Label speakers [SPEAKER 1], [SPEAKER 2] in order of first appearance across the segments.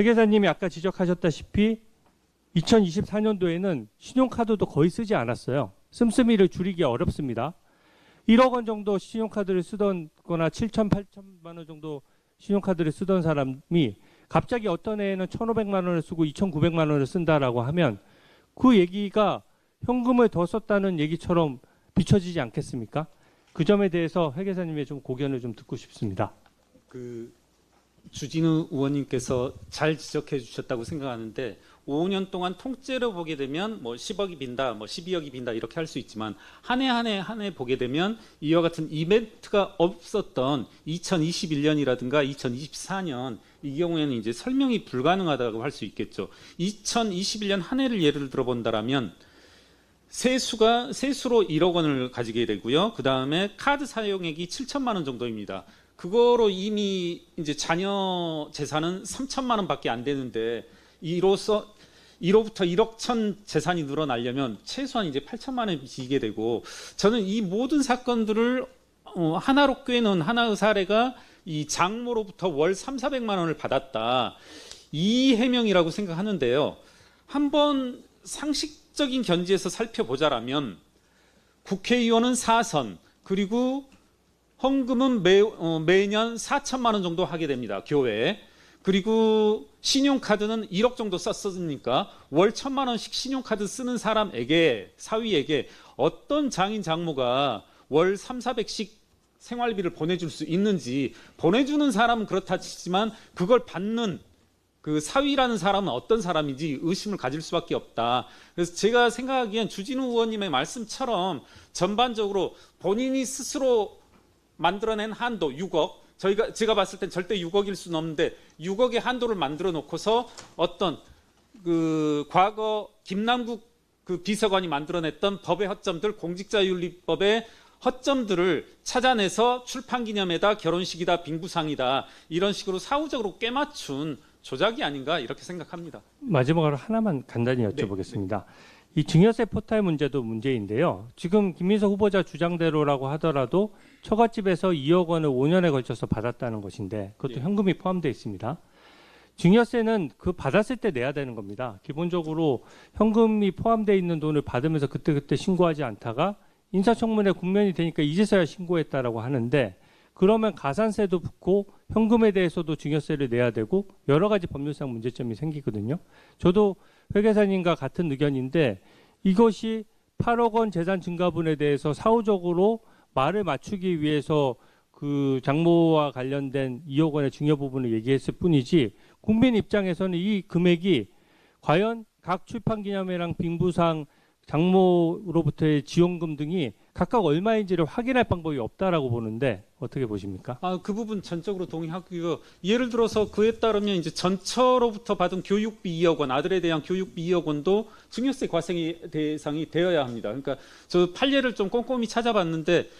[SPEAKER 1] 회계사님이 아까 지적하셨다시피 2024년도에는 신용카드도 거의 쓰지 않았어요. 씀씀이를 줄이기 어렵습니다. 1억 원 정도 신용카드를 쓰던 거나 7천, 8천만 원 정도 신용카드를 쓰던 사람이 갑자기 어떤 해에는 1,500만 원을 쓰고 2,900만 원을 쓴다라고 하면 그 얘기가 현금을 더 썼다는 얘기처럼 비춰지지 않겠습니까? 그 점에 대해서 회계사님의 좀 고견을 좀 듣고 싶습니다.
[SPEAKER 2] 그 주진우 의원님께서 잘 지적해 주셨다고 생각하는데 5년 동안 통째로 보게 되면 뭐 10억이 빈다, 뭐 12억이 빈다 이렇게 할 수 있지만 한 해 한 해 한 해 보게 되면 이와 같은 이벤트가 없었던 2021년이라든가 2024년 이 경우에는 이제 설명이 불가능하다고 할 수 있겠죠. 2021년 한 해를 예를 들어 본다라면 세수가 세수로 1억 원을 가지게 되고요. 그 다음에 카드 사용액이 7천만 원 정도입니다. 그거로 이미 이제 자녀 재산은 3천만 원밖에 안 되는데 이로써 1호부터 1억 천 재산이 늘어나려면 최소한 이제 8천만 원이 비게 되고 저는 이 모든 사건들을 어, 하나로 꿰는 하나의 사례가 이 장모로부터 월 3, 400만 원을 받았다. 이 해명이라고 생각하는데요. 한번 상식적인 견지에서 살펴보자라면 국회의원은 4선 그리고 헌금은 매, 어, 매년 4천만 원 정도 하게 됩니다. 교회에. 그리고 신용카드는 1억 정도 썼으니까 월 1천만 원씩 신용카드 쓰는 사람에게 사위에게 어떤 장인 장모가 월 3, 400씩 생활비를 보내줄 수 있는지 보내주는 사람은 그렇다 치지만 그걸 받는 그 사위라는 사람은 어떤 사람인지 의심을 가질 수밖에 없다. 그래서 제가 생각하기엔 주진우 의원님의 말씀처럼 전반적으로 본인이 스스로 만들어낸 한도 6억 저희가 제가 봤을 땐 절대 6억일 수는 없는데 6억의 한도를 만들어 놓고서 어떤 그 과거 김남국 그 비서관이 만들어냈던 법의 허점들 공직자윤리법의 허점들을 찾아내서 출판 기념회다 결혼식이다 빙부상이다 이런 식으로 사후적으로 꿰맞춘 조작이 아닌가 이렇게 생각합니다.
[SPEAKER 1] 마지막으로 하나만 간단히 여쭤보겠습니다. 이 증여세 포탈 문제도 문제인데요. 지금 김민석 후보자 주장대로라고 하더라도 처갓집에서 2억 원을 5년에 걸쳐서 받았다는 것인데 그것도
[SPEAKER 2] 예.
[SPEAKER 1] 현금이 포함되어 있습니다. 증여세는 그 받았을 때 내야 되는 겁니다. 기본적으로 현금이 포함되어 있는 돈을 받으면서 그때그때 신고하지 않다가 인사청문회 국면이 되니까 이제서야 신고했다라고 하는데 그러면 가산세도 붙고 현금에 대해서도 증여세를 내야 되고 여러 가지 법률상 문제점이 생기거든요. 저도 회계사님과 같은 의견인데 이것이 8억 원 재산 증가분에 대해서 사후적으로 말을 맞추기 위해서 그 장모와 관련된 2억 원의 증여 부분을 얘기했을 뿐이지 국민 입장에서는 이 금액이 과연 각 출판 기념회랑 빙부상 장모로부터의 지원금 등이 각각 얼마인지를 확인할 방법이 없다라고 보는데 어떻게 보십니까?
[SPEAKER 2] 아, 그 부분 전적으로 동의하고요. 예를 들어서 그에 따르면 이제 전처로부터 받은 교육비 2억 원, 아들에 대한 교육비 2억 원도 증여세 과세의 대상이 되어야 합니다. 그러니까 저 판례를 좀 꼼꼼히 찾아봤는데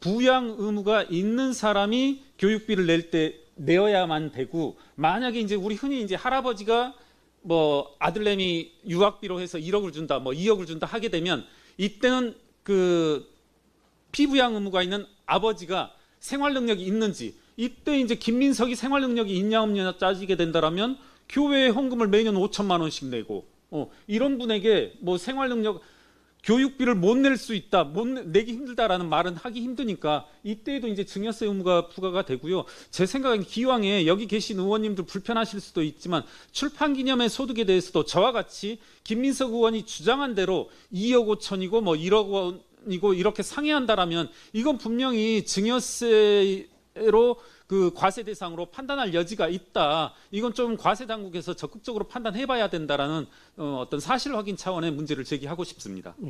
[SPEAKER 2] 부양 의무가 있는 사람이 교육비를 낼 때 내어야만 되고 만약에 이제 우리 흔히 이제 할아버지가 뭐 아들내미 유학비로 해서 1억을 준다, 뭐 2억을 준다 하게 되면 이때는 그 피부양 의무가 있는 아버지가 생활 능력이 있는지 이때 이제 김민석이 생활 능력이 있냐 없냐 따지게 된다라면 교회에 헌금을 매년 5천만 원씩 내고 어, 이런 분에게 뭐 생활 능력 교육비를 못 낼 수 있다, 못 내- 내기 힘들다라는 말은 하기 힘드니까 이때에도 이제 증여세 의무가 부과가 되고요. 제 생각엔 기왕에 여기 계신 의원님들 불편하실 수도 있지만 출판 기념회 소득에 대해서도 저와 같이 김민석 의원이 주장한 대로 2억 5천이고 뭐 1억 원 이고 이렇게 상회한다라면 이건 분명히 증여세로 그 과세 대상으로 판단할 여지가 있다. 이건 좀 과세 당국에서 적극적으로 판단해봐야 된다라는 어, 어떤 사실 확인 차원의 문제를 제기하고 싶습니다.
[SPEAKER 1] 예,